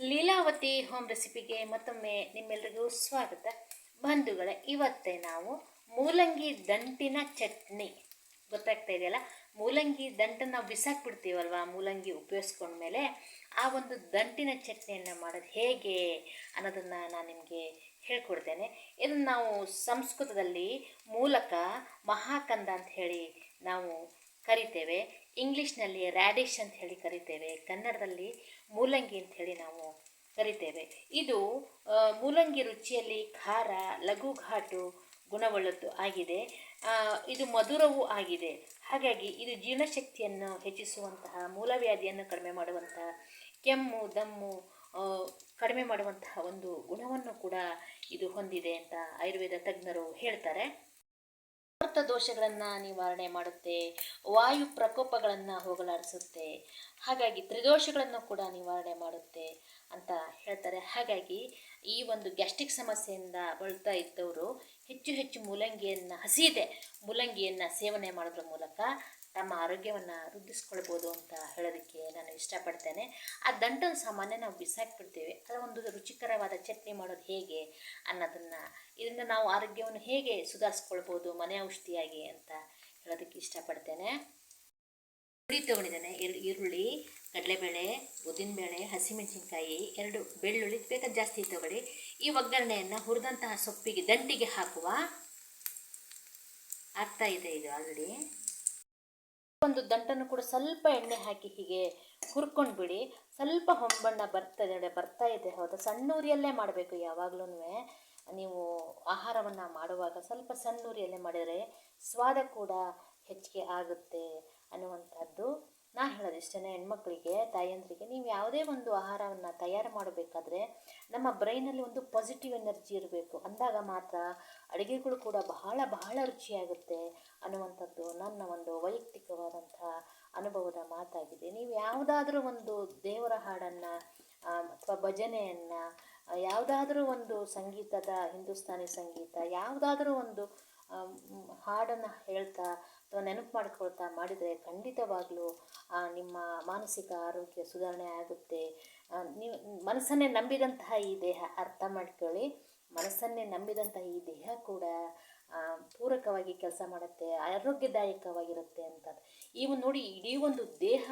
Leelavathi home ರೆಸಿಪಿಗೆ ಮತ್ತೊಮ್ಮೆ ನಿಮ್ಮೆಲ್ಲರಿಗೂ ಸ್ವಾಗತ. ಬಂಧುಗಳೇ, ಇವತ್ತೇ ನಾವು ಮೂಲಂಗಿ ದಂಟಿನ ಚಟ್ನಿ. ಗೊತ್ತಾಗ್ತಾ ಇದೆಯಲ್ಲ? ಮೂಲಂಗಿ ದಂಟನ್ನು ನಾವು ಬಿಸಾಕ್ಬಿಡ್ತೀವಲ್ವ? ಮೂಲಂಗಿ ಉಪಯೋಗಿಸ್ಕೊಂಡ್ಮೇಲೆ ಆ ಒಂದು ದಂಟಿನ ಚಟ್ನಿಯನ್ನು ಮಾಡೋದು ಹೇಗೆ ಅನ್ನೋದನ್ನು ನಾನು ನಿಮಗೆ ಹೇಳ್ಕೊಡ್ತೇನೆ. ಇದನ್ನು ನಾವು ಸಂಸ್ಕೃತದಲ್ಲಿ ಮೂಲಕ ಮಹಾಕಂದ ಅಂತ ಹೇಳಿ ನಾವು ಕರಿತೇವೆ. ಇಂಗ್ಲೀಷ್ನಲ್ಲಿ ರ್ಯಾಡಿಶ್ ಅಂತ ಹೇಳಿ ಕರಿತೇವೆ, ಕನ್ನಡದಲ್ಲಿ ಮೂಲಂಗಿ ಅಂತ ಹೇಳಿ ನಾವು ಕರಿತೇವೆ. ಇದು ಮೂಲಂಗಿ ರುಚಿಯಲ್ಲಿ ಖಾರ ಲಘು ಘಾಟು ಗುಣವುಳ್ಳದ್ದು ಆಗಿದೆ. ಇದು ಮಧುರವೂ ಆಗಿದೆ. ಹಾಗಾಗಿ ಇದು ಜೀರ್ಣಶಕ್ತಿಯನ್ನು ಹೆಚ್ಚಿಸುವಂತಹ, ಮೂಲವ್ಯಾಧಿಯನ್ನು ಕಡಿಮೆ ಮಾಡುವಂತಹ, ಕೆಮ್ಮು, ದಮ್ಮು ಕಡಿಮೆ ಮಾಡುವಂತಹ ಒಂದು ಗುಣವನ್ನು ಕೂಡ ಇದು ಹೊಂದಿದೆ ಅಂತ ಆಯುರ್ವೇದ ತಜ್ಞರು ಹೇಳ್ತಾರೆ. ಅಮೃತ ದೋಷಗಳನ್ನು ನಿವಾರಣೆ ಮಾಡುತ್ತೆ, ವಾಯು ಪ್ರಕೋಪಗಳನ್ನು ಹೋಗಲಾಡಿಸುತ್ತೆ, ಹಾಗಾಗಿ ತ್ರಿದೋಷಗಳನ್ನು ಕೂಡ ನಿವಾರಣೆ ಮಾಡುತ್ತೆ ಅಂತ ಹೇಳ್ತಾರೆ. ಹಾಗಾಗಿ ಈ ಒಂದು ಗ್ಯಾಸ್ಟ್ರಿಕ್ ಸಮಸ್ಯೆಯಿಂದ ಬಳಲ್ತಾ ಇದ್ದವರು ಹೆಚ್ಚು ಹೆಚ್ಚು ಮೂಲಂಗಿಯನ್ನು ಹಸಿದೆ ಮೂಲಂಗಿಯನ್ನು ಸೇವನೆ ಮಾಡೋದ್ರ ಮೂಲಕ ತಮ್ಮ ಆರೋಗ್ಯವನ್ನು ವೃದ್ಧಿಸ್ಕೊಳ್ಬೋದು ಅಂತ ಹೇಳೋದಕ್ಕೆ ನಾನು ಇಷ್ಟಪಡ್ತೇನೆ. ಆ ದಂಟನ್ನು ಸಾಮಾನ್ಯ ನಾವು ಬಿಸಾಕ್ಬಿಡ್ತೇವೆ. ಅದರ ಒಂದು ರುಚಿಕರವಾದ ಚಟ್ನಿ ಮಾಡೋದು ಹೇಗೆ ಅನ್ನೋದನ್ನು ಇದರಿಂದ ನಾವು ಆರೋಗ್ಯವನ್ನು ಹೇಗೆ ಸುಧಾರಿಸ್ಕೊಳ್ಬೋದು, ಮನೆ ಔಷಧಿಯಾಗಿ ಅಂತ ಹೇಳೋದಕ್ಕೆ ಇಷ್ಟಪಡ್ತೇನೆ. ಈರುಳ್ಳಿ ತೊಗೊಂಡಿದ್ದೇನೆ. ಈರುಳ್ಳಿ, ಕಡಲೆಬೇಳೆ, ಉದ್ದಿನಬೇಳೆ, ಹಸಿಮೆಣಸಿನ್ಕಾಯಿ, ಎರಡು ಬೆಳ್ಳುಳ್ಳಿ, ಬೇಕಾದ ಜಾಸ್ತಿ ತಗೊಳ್ಳಿ. ಈ ಒಗ್ಗರಣೆಯನ್ನು ಹುರಿದಂತಹ ಸೊಪ್ಪಿಗೆ ದಂಟಿಗೆ ಹಾಕುವ ಆಗ್ತಾ ಇದೆ ಇದು ಆಲ್ರೆಡಿ. ಒಂದು ದಂಟನ್ನು ಕೂಡ ಸ್ವಲ್ಪ ಎಣ್ಣೆ ಹಾಕಿ ಹೀಗೆ ಹುರ್ಕೊಂಡು ಬಿಡಿ ಸ್ವಲ್ಪ ಹೊಂಬಣ್ಣ ಬರ್ತಾ ಇದೆ ಬರ್ತಾ ಇದೆ. ಹೌದಾ? ಸಣ್ಣ ಉರಿಯಲ್ಲೇ ಮಾಡಬೇಕು ಯಾವಾಗ್ಲೂ ನೀವು ಆಹಾರವನ್ನು ಮಾಡುವಾಗ ಸ್ವಲ್ಪ ಸಣ್ಣ ಉರಿಯಲ್ಲೇ ಮಾಡಿದರೆ ಸ್ವಾದ ಕೂಡ ಹೆಚ್ಚಿಗೆ ಆಗುತ್ತೆ ಅನ್ನುವಂಥದ್ದು. ನಾ ಹೇಳೋದು ಇಷ್ಟೇ ಹೆಣ್ಮಕ್ಳಿಗೆ, ತಾಯಂದ್ರಿಗೆ ನೀವು ಯಾವುದೇ ಒಂದು ಆಹಾರವನ್ನು ತಯಾರು ಮಾಡಬೇಕಾದ್ರೆ ನಮ್ಮ ಬ್ರೈನಲ್ಲಿ ಒಂದು ಪಾಸಿಟಿವ್ ಎನರ್ಜಿ ಇರಬೇಕು. ಅಂದಾಗ ಮಾತ್ರ ಅಡುಗೆಗಳು ಕೂಡ ಬಹಳ ಬಹಳ ರುಚಿಯಾಗುತ್ತೆ ಅನ್ನುವಂಥದ್ದು ನನ್ನ ಒಂದು ವೈಯಕ್ತಿಕವಾದಂಥ ಅನುಭವದ ಮಾತಾಗಿದೆ. ನೀವು ಯಾವುದಾದ್ರೂ ಒಂದು ದೇವರ ಹಾಡನ್ನು ಅಥವಾ ಭಜನೆಯನ್ನು ಯಾವುದಾದ್ರೂ ಒಂದು ಸಂಗೀತದ ಹಿಂದೂಸ್ತಾನಿ ಸಂಗೀತ, ಯಾವುದಾದ್ರೂ ಒಂದು ಹಾಡನ್ನು ಹೇಳ್ತಾ ಅಥವಾ ನೆನಪು ಮಾಡ್ಕೊಳ್ತಾ ಮಾಡಿದರೆ ಖಂಡಿತವಾಗ್ಲೂ ನಿಮ್ಮ ಮಾನಸಿಕ ಆರೋಗ್ಯ ಸುಧಾರಣೆ ಆಗುತ್ತೆ. ನೀವು, ಮನಸ್ಸನ್ನೇ ನಂಬಿದಂತಹ ಈ ದೇಹ, ಅರ್ಥ ಮಾಡ್ಕೊಳ್ಳಿ. ಮನಸ್ಸನ್ನೇ ನಂಬಿದಂತಹ ಈ ದೇಹ ಕೂಡ ಪೂರಕವಾಗಿ ಕೆಲಸ ಮಾಡುತ್ತೆ, ಆರೋಗ್ಯದಾಯಕವಾಗಿರುತ್ತೆ ಅಂತ ಇವು ನೋಡಿ, ಇಡೀ ಒಂದು ದೇಹ,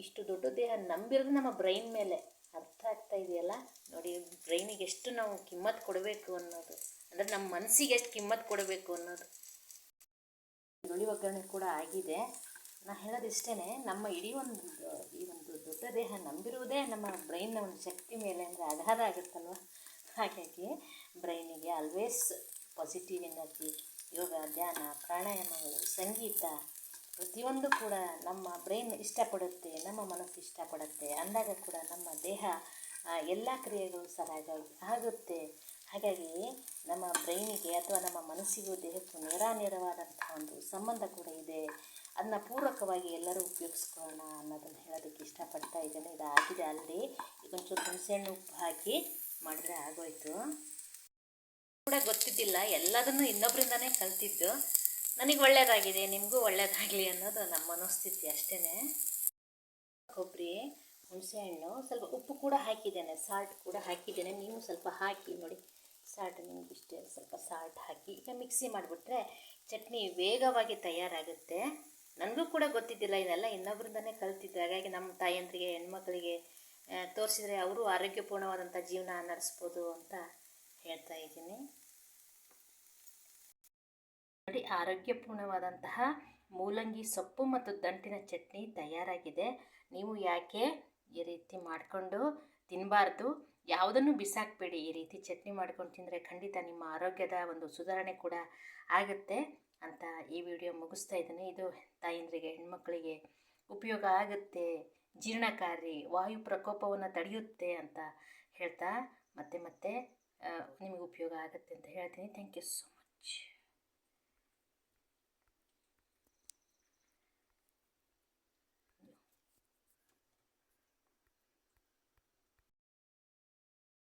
ಇಷ್ಟು ದೊಡ್ಡ ದೇಹ ನಂಬಿರೋದು ನಮ್ಮ ಬ್ರೈನ್ ಮೇಲೆ. ಅರ್ಥ ಆಗ್ತಾ ಇದೆಯಲ್ಲ? ನೋಡಿ, ಬ್ರೈನಿಗೆ ಎಷ್ಟು ನಾವು ಕಿಮ್ಮತ್ತು ಕೊಡಬೇಕು ಅನ್ನೋದು. ಅಂದರೆ ನಮ್ಮ ಮನಸ್ಸಿಗೆ ಎಷ್ಟು ಕಿಮ್ಮತ್ತು ಕೊಡಬೇಕು ಅನ್ನೋದು. ಈರುಳ್ಳಿ ಒಗ್ಗರಣೆ ಕೂಡ ಆಗಿದೆ. ನಾ ಹೇಳೋದಿಷ್ಟೇ ನಮ್ಮ ಇಡೀ ಒಂದು, ಈ ಒಂದು ದೊಡ್ಡ ದೇಹ ನಂಬಿರುವುದೇ ನಮ್ಮ ಬ್ರೈನ್ನ ಒಂದು ಶಕ್ತಿ ಮೇಲೆ ಅಂದರೆ ಆಧಾರ ಆಗುತ್ತಲ್ವ ಹಾಗಾಗಿ ಬ್ರೈನಿಗೆ ಆಲ್ವೇಸ್ ಪಾಸಿಟಿವ್ ಎನರ್ಜಿ ಯೋಗ, ಧ್ಯಾನ ಪ್ರಾಣಾಯಾಮಗಳು ಸಂಗೀತ ಪ್ರತಿಯೊಂದು ಕೂಡ ನಮ್ಮ ಬ್ರೈನ್ ಇಷ್ಟಪಡುತ್ತೆ, ನಮ್ಮ ಮನಸ್ಸು ಇಷ್ಟಪಡುತ್ತೆ. ಅಂದಾಗ ಕೂಡ ನಮ್ಮ ದೇಹ ಎಲ್ಲ ಕ್ರಿಯೆಗಳು ಸರಿಯಾಗಿ ಆಗುತ್ತೆ. ಹಾಗಾಗಿ ನಮ್ಮ ಬ್ರೈನಿಗೆ ಅಥವಾ ನಮ್ಮ ಮನಸ್ಸಿಗೂ ದೇಹಕ್ಕೂ ನೇರಾನೇರವಾದಂಥ ಒಂದು ಸಂಬಂಧ ಕೂಡ ಇದೆ. ಅದನ್ನ ಪೂರಕವಾಗಿ ಎಲ್ಲರೂ ಉಪಯೋಗಿಸ್ಕೊಳ್ಳೋಣ ಅನ್ನೋದನ್ನು ಹೇಳೋದಕ್ಕೆ ಇಷ್ಟಪಡ್ತಾ ಇದ್ದೇನೆ. ಇದು ಆಗಿದೆ ಅಲ್ಲಿ ಒಂಚೂರು ಹುಣಸೆಹಣ್ಣು ಉಪ್ಪು ಹಾಕಿ ಮಾಡಿದ್ರೆ ಆಗೋಯ್ತು. ಕೂಡ ಗೊತ್ತಿದ್ದಿಲ್ಲ, ಎಲ್ಲದನ್ನು ಇನ್ನೊಬ್ಬರಿಂದನೇ ಕಲ್ತಿದ್ದು. ನನಗೆ ಒಳ್ಳೆಯದಾಗಿದೆ ನಿಮಗೂ ಒಳ್ಳೆಯದಾಗಲಿ ಅನ್ನೋದು ನಮ್ಮ ಮನೋಸ್ಥಿತಿ ಅಷ್ಟೇ ಕೊಬ್ಬರಿ, ಹುಣಸೆಹಣ್ಣು, ಸ್ವಲ್ಪ ಉಪ್ಪು ಕೂಡ ಹಾಕಿದ್ದೇನೆ ಸಾಲ್ಟ್ ಕೂಡ ಹಾಕಿದ್ದೇನೆ. ನೀವು ಸ್ವಲ್ಪ ಹಾಕಿ ನೋಡಿ. ಸಾಲ್ಟ್ ನಿಮ್ಗೆ ಇಷ್ಟೇ ಸ್ವಲ್ಪ ಸಾಲ್ಟ್ ಹಾಕಿ ಈಗ ಮಿಕ್ಸಿ ಮಾಡಿಬಿಟ್ರೆ ಚಟ್ನಿ ವೇಗವಾಗಿ ತಯಾರಾಗುತ್ತೆ. ನನಗೂ ಕೂಡ ಗೊತ್ತಿದ್ದಿಲ್ಲ ಇದೆಲ್ಲ ಇನ್ನೊಬ್ಬರಿಂದನೇ ಕಲ್ತಿದ್ದೆ ಹಾಗಾಗಿ ನಮ್ಮ ತಾಯಂದ್ರಿಗೆ, ಹೆಣ್ಮಕ್ಳಿಗೆ ತೋರಿಸಿದರೆ ಅವರು ಆರೋಗ್ಯಪೂರ್ಣವಾದಂಥ ಜೀವನ ನಡೆಸ್ಬೋದು ಅಂತ ಹೇಳ್ತಾ ಇದ್ದೀನಿ. ನೋಡಿ, ಆರೋಗ್ಯಪೂರ್ಣವಾದಂತಹ ಮೂಲಂಗಿ ಸೊಪ್ಪು ಮತ್ತು ದಂಟಿನ ಚಟ್ನಿ ತಯಾರಾಗಿದೆ. ನೀವು ಯಾಕೆ ಈ ರೀತಿ ಮಾಡಿಕೊಂಡು ತಿನ್ನಬಾರ್ದು ಯಾವುದನ್ನು ಬಿಸಾಕಬೇಡಿ. ಈ ರೀತಿ ಚಟ್ನಿ ಮಾಡ್ಕೊಂಡು ತಿಂದರೆ ಖಂಡಿತ ನಿಮ್ಮ ಆರೋಗ್ಯದ ಒಂದು ಸುಧಾರಣೆ ಕೂಡ ಆಗುತ್ತೆ ಅಂತ ಈ ವಿಡಿಯೋ ಮುಗಿಸ್ತಾ ಇದ್ದೀನಿ. ಇದು ತಾಯಂದ್ರಿಗೆ, ಹೆಣ್ಮಕ್ಳಿಗೆ ಉಪಯೋಗ ಆಗುತ್ತೆ. ಜೀರ್ಣಕಾರಿ, ವಾಯು ಪ್ರಕೋಪವನ್ನು ತಡೆಯುತ್ತೆ ಅಂತ ಹೇಳ್ತಾ ಮತ್ತೆ ಮತ್ತೆ ನಿಮಗೆ ಉಪಯೋಗ ಆಗುತ್ತೆ ಅಂತ ಹೇಳ್ತೀನಿ. Thank you so much